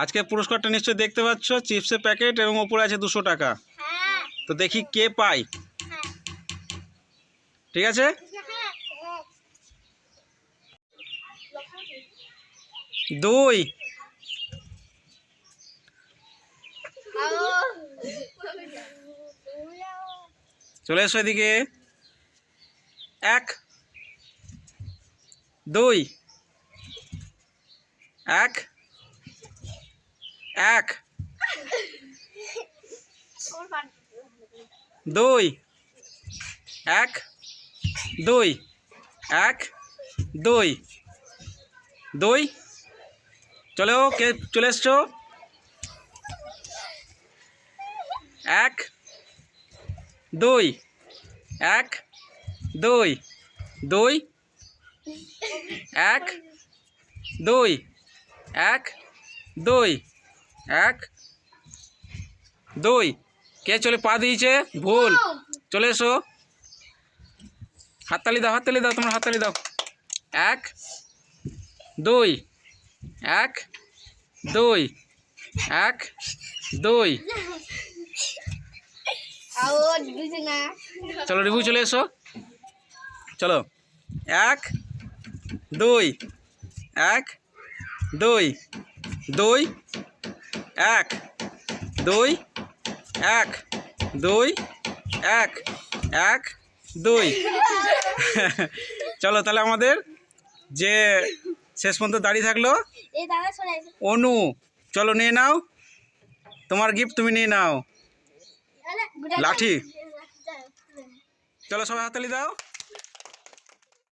আজকে পুরস্কারটা নিশ্চয়ই দেখতে পাচ্ছ চিপসের প্যাকেট এবং ওপরে আছে দুশো টাকা। হ্যাঁ। তো দেখি কে পায়। হ্যাঁ। ঠিক আছে? দুই। চলে এসো এদিকে। এক। দুই। এক। এক। দুই। এক। দুই। এক। দুই। দুই। চলো কে চলে এসছো? এক। দুই। এক। দুই। দুই। এক। দুই। এক। দুই। এক দুই। কে চলে পা দিয়েছে? ভুল। চলে এসো। হাততালি দাও হাততালি দাও তোমরা হাততালি দাও। এক দুই। এক দুই। এক দুই। চলো রিভু চলে এসো। চলো। এক দুই। এক দুই। দুই। এক দুই এক দুই এক এক দুই। চলো তাহলে আমাদের যে শেষ পর্যন্ত দাঁড়িয়ে থাকল অনু চলো নিয়ে নাও। তোমার গিফট তুমি নিয়ে নাও। লাঠি। চলো সবাই হাতালি দাও।